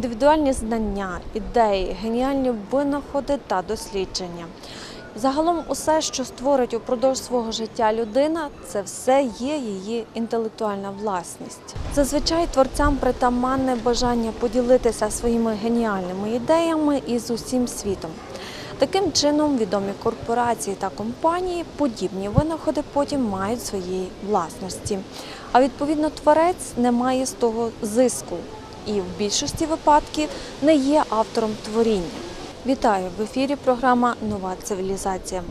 індивідуальні знання, ідеї, геніальні винаходи та дослідження. Загалом, усе, що створить упродовж свого життя людина, це все є її інтелектуальна власність. Зазвичай творцям притаманне бажання поділитися своїми геніальними ідеями із усім світом. Таким чином, відомі корпорації та компанії подібні винаходи потім мають своєї власності. А відповідно, творець не має з того зиску і в більшості випадків не є автором творіння. Вітаю в ефірі. Програма Нова цивілізація.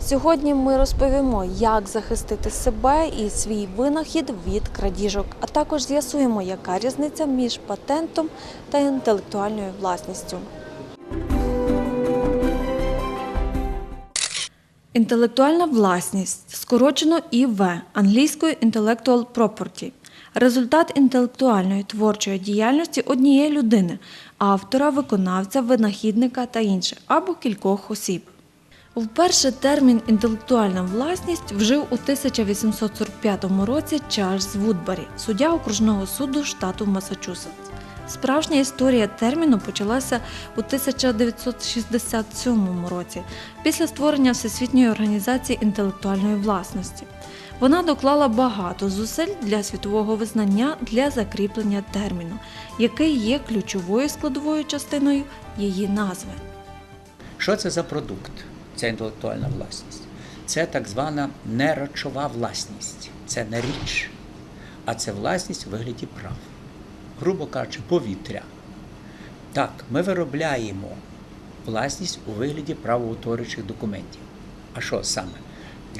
Сьогодні ми розповімо, як захистити себе і свій винахід від крадіжок, а також з'ясуємо, яка різниця між патентом та інтелектуальною власністю. Інтелектуальна власність скорочено ІВ англійською Intellectual Property – результат інтелектуальної творчої діяльності однієї людини, автора, виконавця, винахідника та інших або кількох осіб. Вперше термін інтелектуальна власність вжив у 1845 році Чарльз Вудбері, суддя окружного суду штату Масачусетс. Справжня історія терміну почалася у 1967 році після створення Всесвітньої організації інтелектуальної власності. Вона доклала багато зусиль для світового визнання для закріплення терміну, який є ключовою складовою частиною її назви. Що це за продукт, ця інтелектуальна власність? Це так звана неречова власність. Це не річ, а це власність у вигляді прав. Грубо кажучи, повітря. Так, ми виробляємо власність у вигляді правоутворюючих документів. А що саме?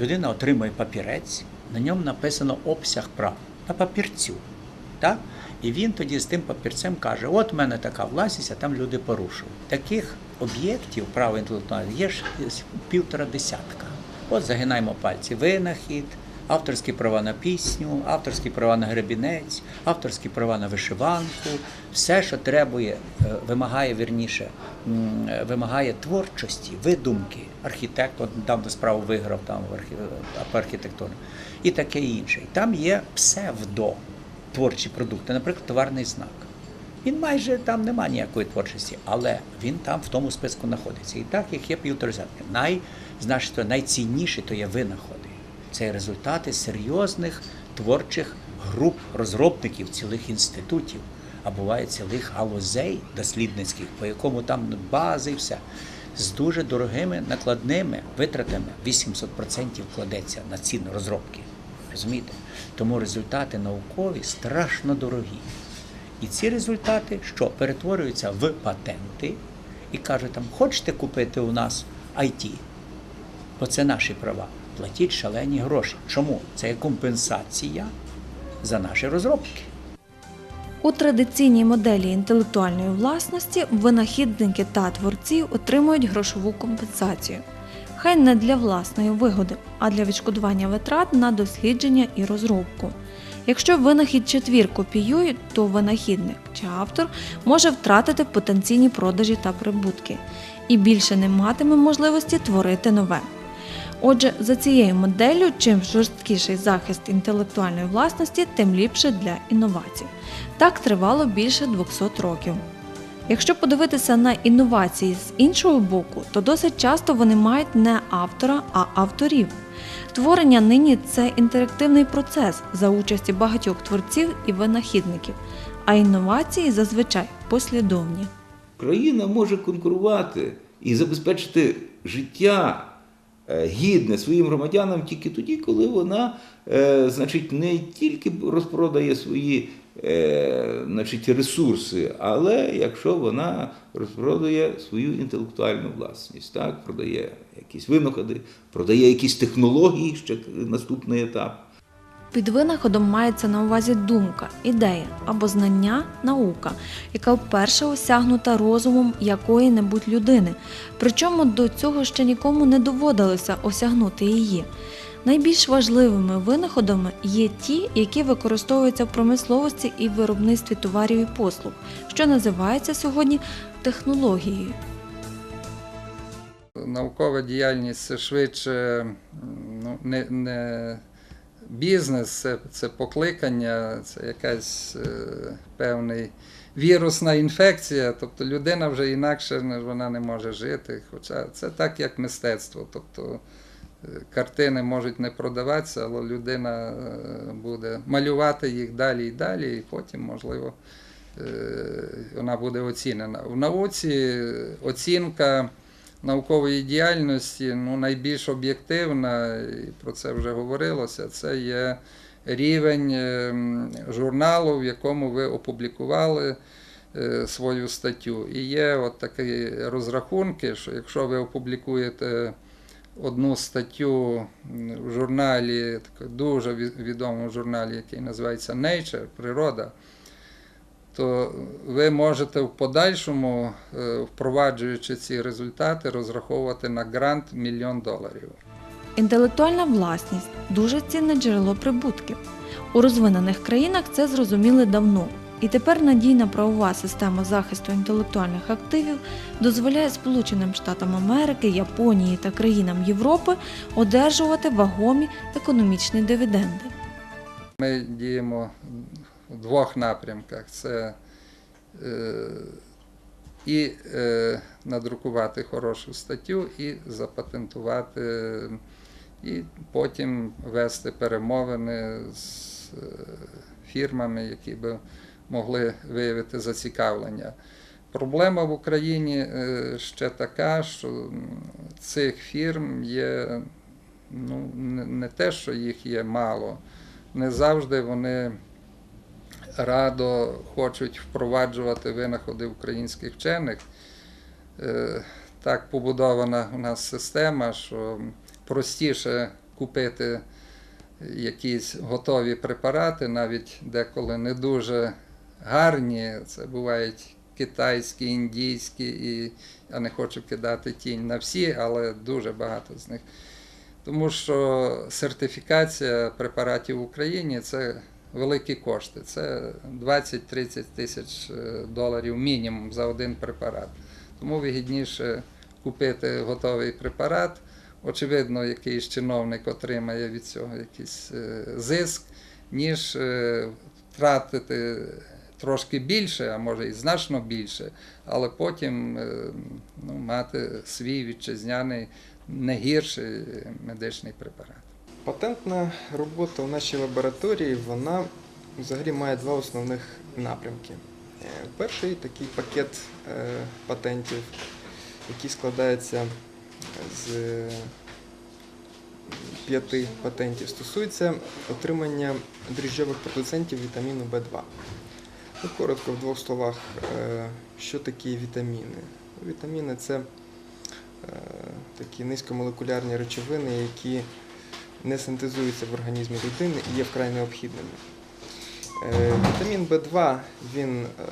Людина отримує папірець, на ньому написано обсяг прав на папірцю. Так? І він тоді з тим папірцем каже: от в мене така власність, а там люди порушують. Таких об'єктів права інтелектуального є ж півтора десятка. От загинаємо пальці. Винахід, авторські права на пісню, авторські права на гребінець, авторські права на вишиванку, все, що требує, е, вимагає вірніше, е, вимагає творчості, видумки. Архітектор давно справу виграв там в по архітектурі і таке інше. І там є псевдо творчі продукти, наприклад, товарний знак. Він майже там немає ніякої творчості, але він там в тому списку знаходиться. І так їх є півтора десятки. Най, значить, то є винаходи. Це результати серйозних творчих груп розробників цілих інститутів, а буває цілих галузей дослідницьких, по якому там бази і все. З дуже дорогими накладними витратами 800% кладеться на ціну розробки. Розумієте? Тому результати наукові страшно дорогі. І ці результати що перетворюються в патенти і кажуть там, хочете купити у нас IT, бо це наші права. Платіть шалені гроші. Чому? Це є компенсація за наші розробки. У традиційній моделі інтелектуальної власності винахідники та творці отримують грошову компенсацію. Хай не для власної вигоди, а для відшкодування витрат на дослідження і розробку. Якщо винахід чи твір копіюють, то винахідник чи автор може втратити потенційні продажі та прибутки і більше не матиме можливості творити нове. Отже, за цією моделлю, чим жорсткіший захист інтелектуальної власності, тим ліпше для інновацій. Так тривало більше 200 років. Якщо подивитися на інновації з іншого боку, то досить часто вони мають не автора, а авторів. Творення нині це інтерактивний процес за участі багатьох творців і винахідників, а інновації зазвичай послідовні. Країна може конкурувати і забезпечити життя гідне своїм громадянам тільки тоді, коли вона е, значить, не тільки розпродає свої е, значить, ресурси, але якщо вона розпродає свою інтелектуальну власність, так, продає якісь винаходи, продає якісь технології, ще наступний етап. Під винаходом мається на увазі думка, ідея або знання, наука, яка вперше осягнута розумом якої-небудь людини. Причому до цього ще нікому не доводилося осягнути її. Найбільш важливими винаходами є ті, які використовуються в промисловості і виробництві товарів і послуг, що називається сьогодні технологією. Наукова діяльність швидше ну, не, не бізнес, це, це покликання, це якась е, певний вірусна інфекція. Тобто людина вже інакше не- вона не може жити. Хоча це так, як мистецтво. Тобто е, картини можуть не продаватися, але людина е, буде малювати їх далі і далі, і потім, можливо, вона буде оцінена. В науці оцінка наукової діяльності ну, найбільш об'єктивна, і про це вже говорилося, це є рівень е, журналу, в якому ви опублікували е, свою статтю. І є от такі розрахунки, що якщо ви опублікуєте одну статтю в журналі, дуже ві- відомому журналі, який називається Nature, Природа, то ви можете в подальшому, е, впроваджуючи ці результати, розраховувати на грант мільйон доларів. Інтелектуальна власність дуже цінне джерело прибутків. У розвинених країнах це зрозуміли давно. І тепер надійна правова система захисту інтелектуальних активів дозволяє Сполученим Штатам Америки, Японії та країнам Європи одержувати вагомі економічні дивіденди. Ми діємо в двох напрямках: це е, і е, надрукувати хорошу статтю, і запатентувати, і потім вести перемовини з е, фірмами, які би могли виявити зацікавлення. Проблема в Україні ще така, що цих фірм є ну, не те, що їх є мало, не завжди вони радо хочуть впроваджувати винаходи українських вчених. Е, Так побудована у нас система, що простіше купити якісь готові препарати, навіть деколи не дуже гарні. Це бувають китайські, індійські, і я не хочу кидати тінь на всі, але дуже багато з них. Тому що сертифікація препаратів в Україні це великі кошти. Це 20-30 тисяч е, доларів мінімум за один препарат. Тому вигідніше купити готовий препарат. Очевидно, якийсь чиновник отримає від цього якийсь е, зиск, ніж е, втратити трошки більше, а може і значно більше, але потім ну, мати свій вітчизняний не гірший медичний препарат. Патентна робота у нашій лабораторії вона взагалі має два основних напрямки. Е, Перший такий пакет е, патентів, який складається з е, п'яти патентів, стосується отримання дріжджових продуцентів вітаміну В2. Ну, коротко в двох словах, що такі вітаміни? Вітаміни це такі низькомолекулярні речовини, які не синтезуються в організмі людини і є вкрай необхідними. Е, Вітамін В2 він е,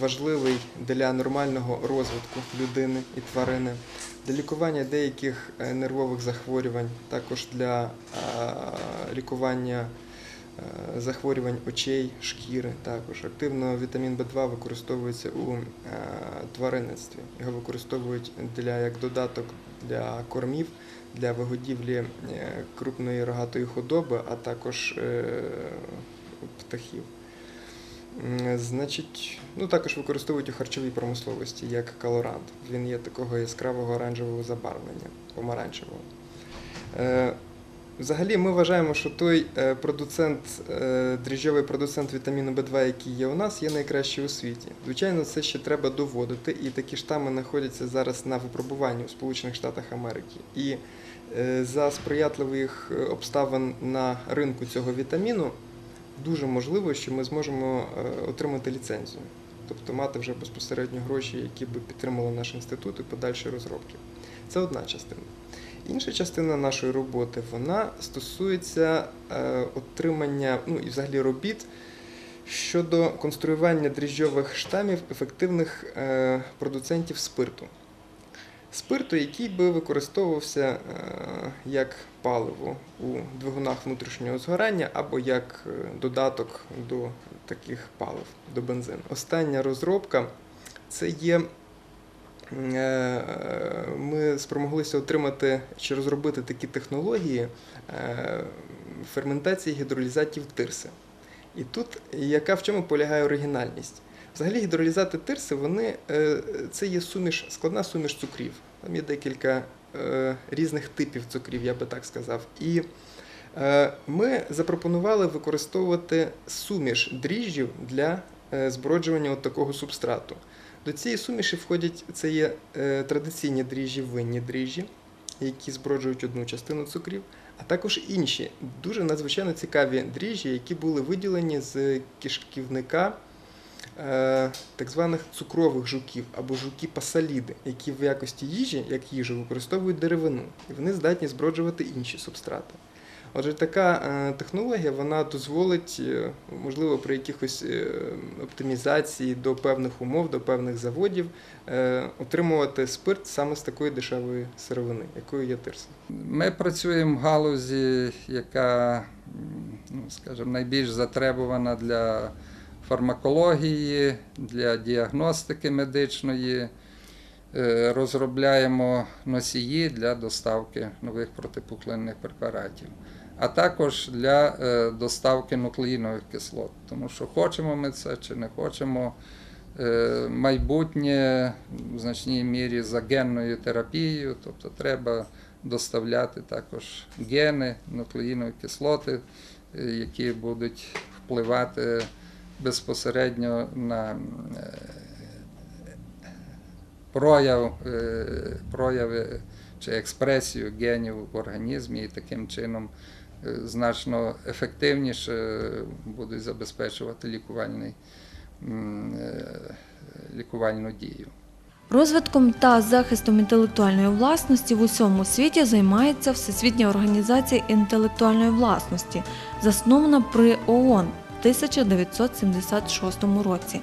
важливий для нормального розвитку людини і тварини, для лікування деяких е, нервових захворювань, також для лікування захворювань очей, шкіри. Також активно вітамін В2 використовується у е, тваринництві. Його використовують для як додаток для кормів для вигодівлі е, крупної рогатої худоби, а також е, птахів. Значить, ну також використовують у харчовій промисловості як колорант. Він є такого яскравого оранжевого забарвлення, помаранчевого. Взагалі, ми вважаємо, що той е, продуцент, е, дріжджовий продуцент вітаміну В2, який є у нас, є найкращий у світі. Звичайно, це ще треба доводити, і такі штами знаходяться зараз на випробуванні у Сполучених Штатах Америки. І е, за сприятливих обставин на ринку цього вітаміну дуже можливо, що ми зможемо отримати ліцензію, тобто мати вже безпосередньо гроші, які би підтримали наш інститут і подальші розробки. Це одна частина. Інша частина нашої роботи вона стосується е, отримання, ну і взагалі робіт щодо конструювання дріжджових штамів ефективних е, продуцентів спирту. Спирту, який би використовувався е, як паливо у двигунах внутрішнього згорання або як додаток до таких палив, до бензину. Остання розробка це є ми спромоглися отримати чи розробити такі технології е, ферментації гідролізатів тирси. І тут яка в чому полягає оригінальність? Взагалі гідролізати тирси, вони, е, це є суміш, складна суміш цукрів. Там є декілька е, різних типів цукрів, я би так сказав. І е, ми запропонували використовувати суміш дріжджів для е, зброджування от такого субстрату. До цієї суміші входять це є е, традиційні дріжджі, винні дріжджі, які зброджують одну частину цукрів, а також інші дуже надзвичайно цікаві дріжджі, які були виділені з кишківника е, так званих цукрових жуків або жуки пасаліди, які в якості їжі, як їжу, використовують деревину, і вони здатні зброджувати інші субстрати. Отже, така е, технологія вона дозволить, е, можливо, при якихось е, оптимізації до певних умов, до певних заводів отримувати спирт саме з такої дешевої сировини, якою є тирса. Ми працюємо в галузі, яка, ну, скажімо, найбільш затребувана для фармакології, для діагностики медичної. Розробляємо носії для доставки нових протипухлинних препаратів, а також для е, доставки нуклеїнових кислот. Тому що хочемо ми це чи не хочемо. е, Майбутнє в значній мірі за генною терапією, тобто треба доставляти також гени, нуклеїнові кислоти, е, які будуть впливати безпосередньо на прояв, прояви чи експресію генів в організмі і таким чином значно ефективніше будуть забезпечувати лікувальний, е, лікувальну дію. Розвитком та захистом інтелектуальної власності в усьому світі займається Всесвітня організація інтелектуальної власності, заснована при ООН в 1976 році.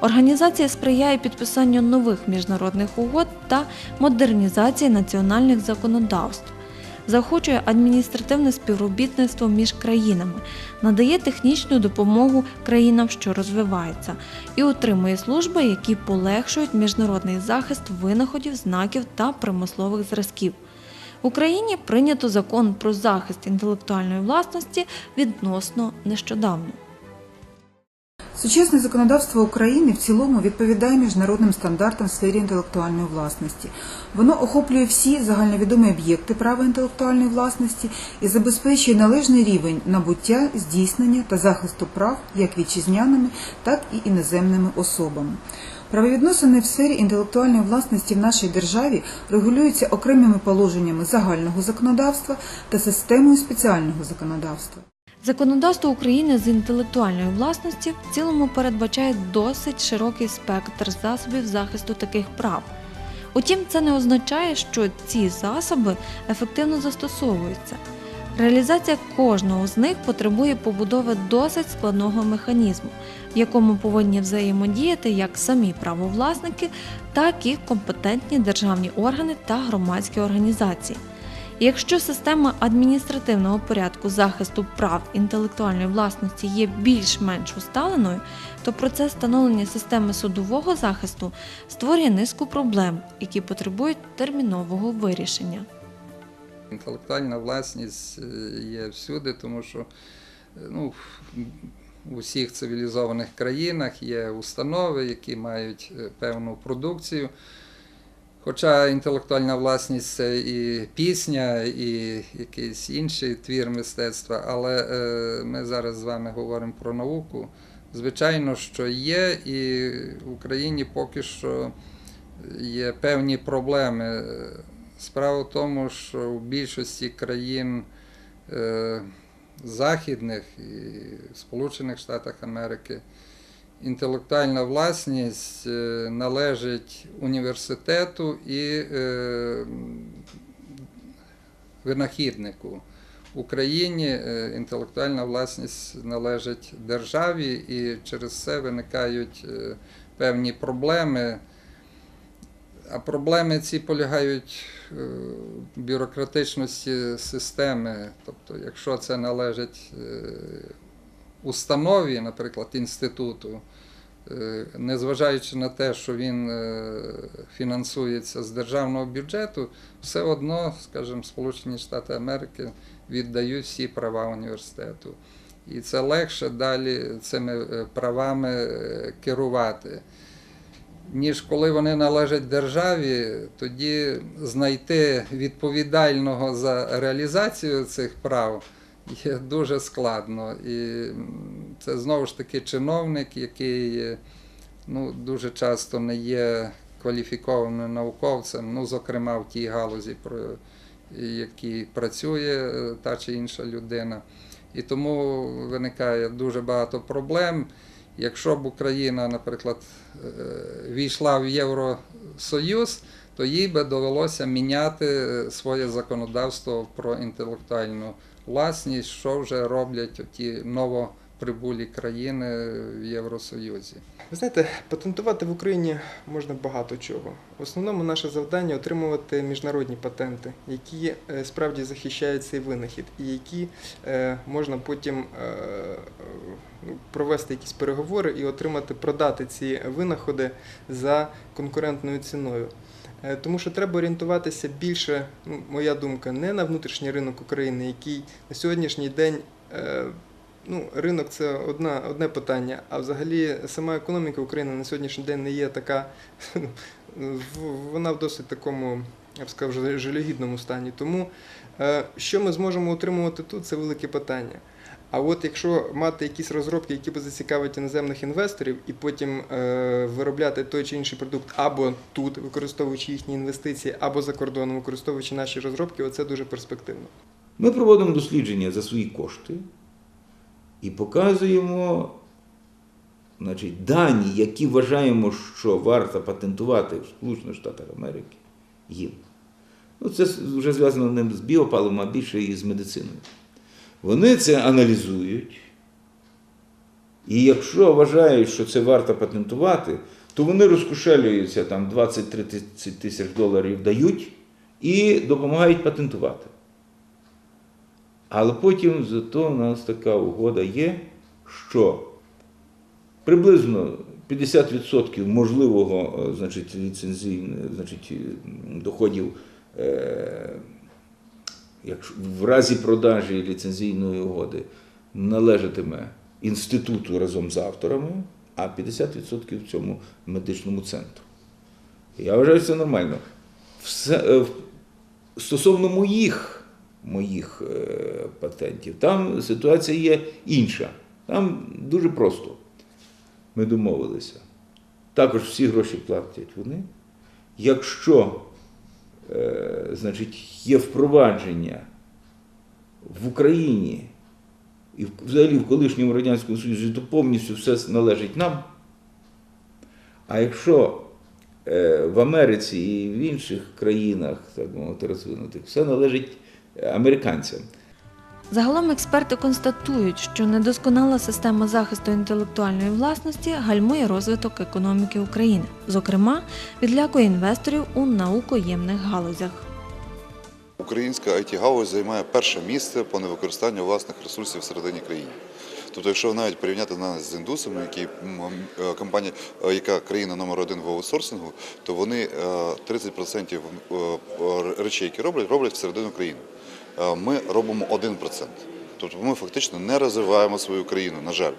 Організація сприяє підписанню нових міжнародних угод та модернізації національних законодавств. Заохочує адміністративне співробітництво між країнами, надає технічну допомогу країнам, що розвиваються, і отримує служби, які полегшують міжнародний захист винаходів, знаків та примислових зразків. В Україні прийнято закон про захист інтелектуальної власності відносно нещодавно. Сучасне законодавство України в цілому відповідає міжнародним стандартам в сфері інтелектуальної власності. Воно охоплює всі загальновідомі об'єкти права інтелектуальної власності і забезпечує належний рівень набуття, здійснення та захисту прав як вітчизняними, так і іноземними особами. Правовідносини в сфері інтелектуальної власності в нашій державі регулюються окремими положеннями загального законодавства та системою спеціального законодавства. Законодавство України з інтелектуальної власності в цілому передбачає досить широкий спектр засобів захисту таких прав. Утім, це не означає, що ці засоби ефективно застосовуються. Реалізація кожного з них потребує побудови досить складного механізму, в якому повинні взаємодіяти як самі правовласники, так і компетентні державні органи та громадські організації. Якщо система адміністративного порядку захисту прав інтелектуальної власності є більш-менш усталеною, то процес встановлення системи судового захисту створює низку проблем, які потребують термінового вирішення. Інтелектуальна власність е, є всюди, тому що е, ну, в усіх цивілізованих країнах є установи, які мають е, певну продукцію. Хоча інтелектуальна власність це і пісня, і якийсь інший твір мистецтва, але е, ми зараз з вами говоримо про науку. Звичайно, що є, і в Україні поки що є певні проблеми. Справа в тому, що в більшості країн е, західних і Сполучених Штатах Америки інтелектуальна власність е, належить університету і е, винахіднику. В Україні е, інтелектуальна власність належить державі, і через це виникають певні проблеми. А проблеми ці полягають в бюрократичності системи. Тобто, якщо це належить установі, наприклад, інституту, е, незважаючи на те, що він е, фінансується з державного бюджету, все одно, скажімо, Сполучені Штати Америки віддають всі права університету. І це легше далі цими е, правами керувати. Ніж коли вони належать державі, тоді знайти відповідального за реалізацію цих прав є дуже складно. І це знову ж таки чиновник, який е, ну, дуже часто не є кваліфікованим науковцем, ну, зокрема в тій галузі, про якій працює е, та чи інша людина. І тому виникає дуже багато проблем. Якщо б Україна, наприклад, е, війшла в Євросоюз, то їй би довелося міняти е, своє законодавство про інтелектуальну власність, що вже роблять ті новоприбулі країни в Євросоюзі. Ви знаєте, патентувати в Україні можна багато чого. В основному наше завдання отримувати міжнародні патенти, які е, справді захищають цей винахід, і які е, можна потім е, ну, провести якісь переговори і отримати, продати ці винаходи за конкурентною ціною. Е, Тому що треба орієнтуватися більше, ну, моя думка, не на внутрішній ринок України, який на сьогоднішній день е, ну, ринок це одна, одне питання, а взагалі сама економіка України на сьогоднішній день не є така, вона в досить такому, я б сказав, жалюгідному стані. Тому е, що ми зможемо отримувати тут, це велике питання. А от якщо мати якісь розробки, які б зацікавить іноземних інвесторів, і потім е, виробляти той чи інший продукт або тут, використовуючи їхні інвестиції, або за кордоном, використовуючи наші розробки, оце дуже перспективно. Ми проводимо дослідження за свої кошти і показуємо значить, дані, які вважаємо, що варто патентувати в Сполучених Штатах Америки їм. Ну, це вже зв'язано не з біопаливом, а більше і з медициною. Вони це аналізують. І якщо вважають, що це варто патентувати, то вони розкошелюються там 20-30 тисяч доларів дають і допомагають патентувати. Але потім зато у нас така угода є, що приблизно 50% можливого е, значить, ліцензійне, значить, доходів е, якщо, в разі продажі ліцензійної угоди належатиме інституту разом з авторами, а 50% цьому медичному центру. Я вважаю, це нормально. Все, е, стосовно моїх, моїх е, патентів, там ситуація є інша. Там дуже просто. Ми домовилися. Також всі гроші платять вони. Якщо значить, є впровадження в Україні і взагалі в колишньому Радянському Союзі, то повністю все належить нам. А якщо е, в Америці і в інших країнах, так мовити, розвинутих, все належить е, американцям. Загалом експерти констатують, що недосконала система захисту інтелектуальної власності гальмує розвиток економіки України, зокрема, відлякує інвесторів у наукоємних галузях. Українська it галузь займає перше місце по невикористанню власних ресурсів всередині країни. Тобто, якщо навіть порівняти нас з індусами, які е, компанія, е, яка країна номер один в аутсорсингу, то вони е, 30% е, е, речей, які роблять, роблять всередину країни. Е, Ми робимо 1%. Тобто ми фактично не розвиваємо свою країну, на жаль.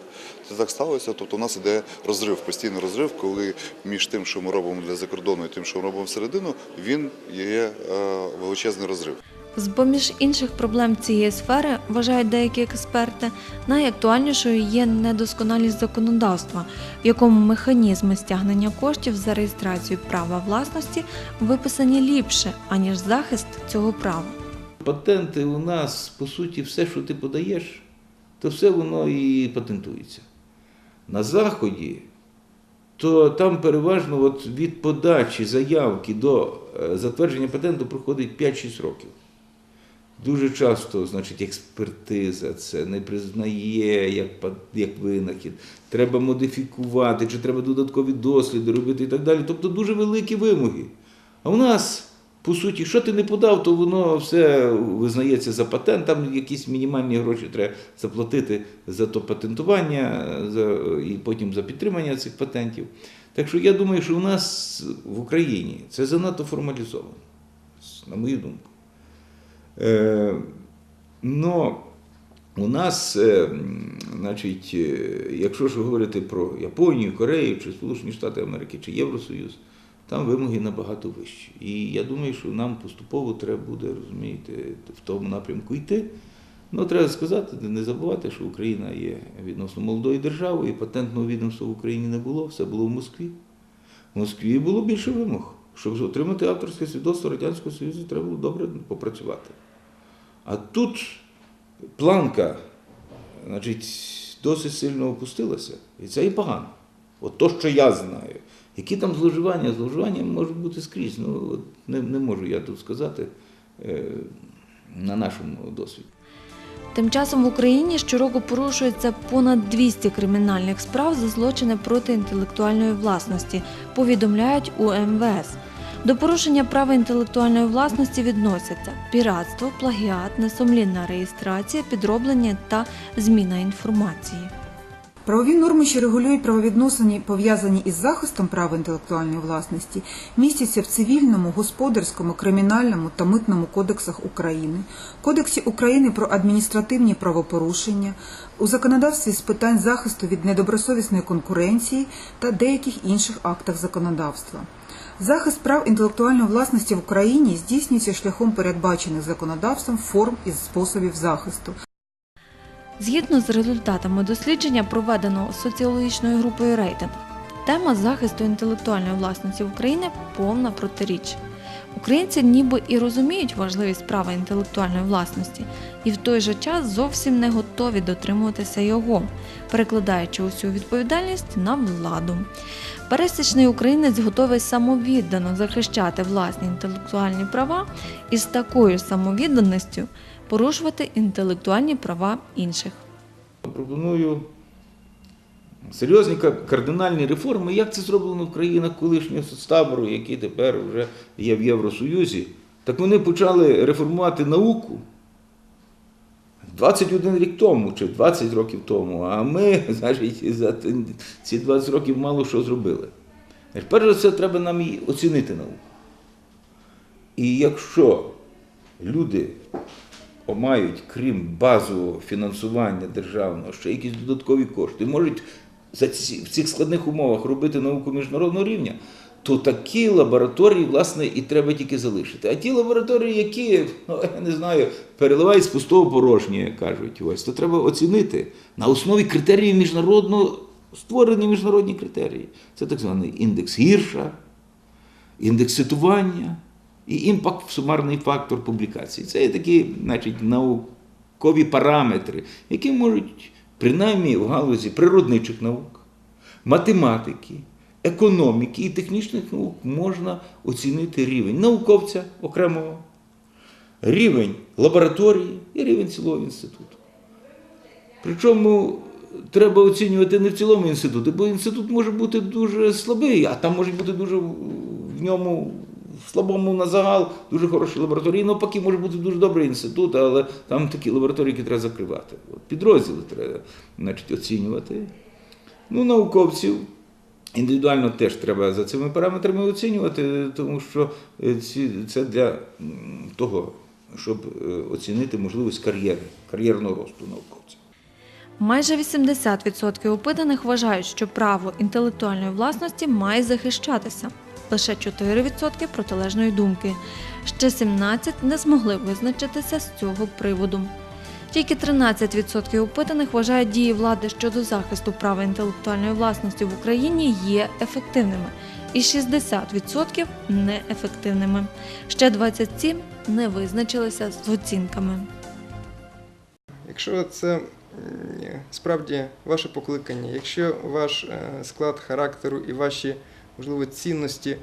Це так сталося. Тобто у нас іде розрив, постійний розрив, коли між тим, що ми робимо для закордону і тим, що ми робимо всередину, він є е, величезний розрив. З-поміж інших проблем цієї сфери, вважають деякі експерти, найактуальнішою є недосконалість законодавства, в якому механізми стягнення коштів за реєстрацію права власності виписані ліпше, аніж захист цього права. Патенти у нас, по суті, все, що ти подаєш, то все воно і патентується. На Заході, то там переважно от від подачі заявки до е, затвердження патенту проходить 5-6 років. Дуже часто, значить, експертиза це не признає як, як винахід. Треба модифікувати, чи треба додаткові досліди робити і так далі. Тобто дуже великі вимоги. А у нас По суті, що ти не подав, то воно все визнається за патент, там якісь мінімальні гроші треба заплатити за то патентування за, і потім за підтримання цих патентів. Так що я думаю, що у нас в Україні це занадто формалізовано, на мою думку. Е, но у нас, е, значить, е, якщо ж говорити про Японію, Корею, чи Сполучені Штати Америки, чи Євросоюз, там вимоги набагато вищі. І я думаю, що нам поступово треба буде, розумієте, в тому напрямку йти. Ну, треба сказати, не забувати, що Україна є відносно молодою державою, і патентного відомства в Україні не було, все було в Москві. В Москві було більше вимог. Щоб отримати авторське свідоцтво Радянського Союзу, треба було добре попрацювати. А тут планка значить, досить сильно опустилася, і це і погано. От то, що я знаю. Які там зловживання? Зловживання можуть бути скрізь. Ну, от не, не можу я тут сказати е, на нашому досвіді. Тим часом в Україні щороку порушується понад 200 кримінальних справ за злочини проти інтелектуальної власності, повідомляють у МВС. До порушення права інтелектуальної власності відносяться піратство, плагіат, несумлінна реєстрація, підроблення та зміна інформації. Правові норми, що регулюють правовідносини, пов'язані із захистом права інтелектуальної власності, містяться в цивільному, господарському, кримінальному та митному кодексах України, Кодексі України про адміністративні правопорушення, у законодавстві з питань захисту від недобросовісної конкуренції та деяких інших актах законодавства. Захист прав інтелектуальної власності в Україні здійснюється шляхом передбачених законодавством форм і способів захисту, Згідно з результатами дослідження, проведеного соціологічною групою рейтинг, тема захисту інтелектуальної власності України повна протиріч. Українці ніби і розуміють важливість права інтелектуальної власності, і в той же час зовсім не готові дотримуватися його, перекладаючи усю відповідальність на владу. Пересічний українець готовий самовіддано захищати власні інтелектуальні права і з такою самовідданістю порушувати інтелектуальні права інших. Пропоную серйозні кардинальні реформи. Як це зроблено в країнах колишнього соцтабору, які тепер вже є в Євросоюзі? Так вони почали реформувати науку 21 рік тому чи 20 років тому, а ми, значить, за ці 20 років мало що зробили. Перш за все, треба нам оцінити науку. І якщо люди мають, крім базового фінансування державного, ще якісь додаткові кошти, можуть в цих складних умовах робити науку міжнародного рівня, то такі лабораторії, власне, і треба тільки залишити. А ті лабораторії, які, ну, я не знаю, переливають з пустого порожнє, кажуть, ось, то треба оцінити на основі критеріїв міжнародного, створені міжнародні критерії. Це так званий індекс гірша, індекс цитування і імпакт сумарний фактор публікації. Це є такі, значить, наукові параметри, які можуть, принаймні в галузі природничих наук, математики, економіки і технічних наук можна оцінити рівень науковця окремого, рівень лабораторії і рівень цілого інституту. Причому треба оцінювати не в цілому інституті, бо інститут може бути дуже слабий, а там можуть бути дуже в ньому слабому на загал дуже хороші лабораторії. Навпаки, може бути дуже добрий інститут, але там такі лабораторії, які треба закривати. От підрозділи треба значить, оцінювати. Ну, науковців. Індивідуально теж треба за цими параметрами оцінювати, тому що е, це для того, щоб е, оцінити можливість кар'єри, кар'єрного росту науковця. Майже 80% опитаних вважають, що право інтелектуальної власності має захищатися. Лише 4% протилежної думки. Ще 17 не змогли визначитися з цього приводу. Тільки 13% опитаних вважають дії влади щодо захисту права інтелектуальної власності в Україні є ефективними, і 60% неефективними. Ще 27 не визначилися з оцінками. Якщо це справді ваше покликання, якщо ваш е, склад характеру і ваші, можливо, цінності,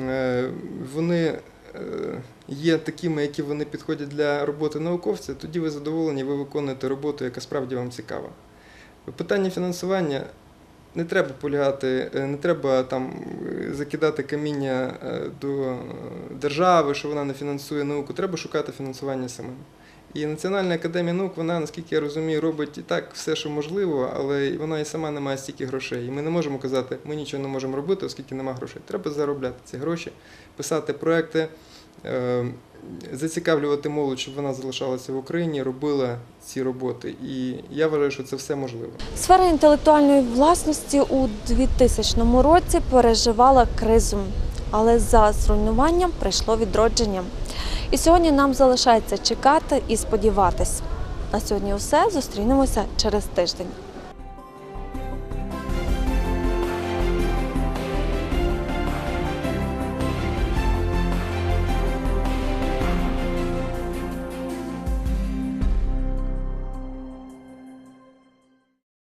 е, вони е, є такими, які вони підходять для роботи науковця, тоді ви задоволені, ви виконуєте роботу, яка справді вам цікава. Питання фінансування не треба полягати, е, не треба там закидати каміння до держави, що вона не фінансує науку. Треба шукати фінансування самим. І Національна академія наук, вона, наскільки я розумію, робить і так все, що можливо, але вона і сама не має стільки грошей. І ми не можемо казати, ми нічого не можемо робити, оскільки немає грошей. Треба заробляти ці гроші, писати проекти, е, зацікавлювати молодь, щоб вона залишалася в Україні, робила ці роботи. І я вважаю, що це все можливо. Сфера інтелектуальної власності у 2000 році переживала кризу, але за зруйнуванням прийшло відродження. І сьогодні нам залишається чекати і сподіватись. На сьогодні все. Зустрінемося через тиждень.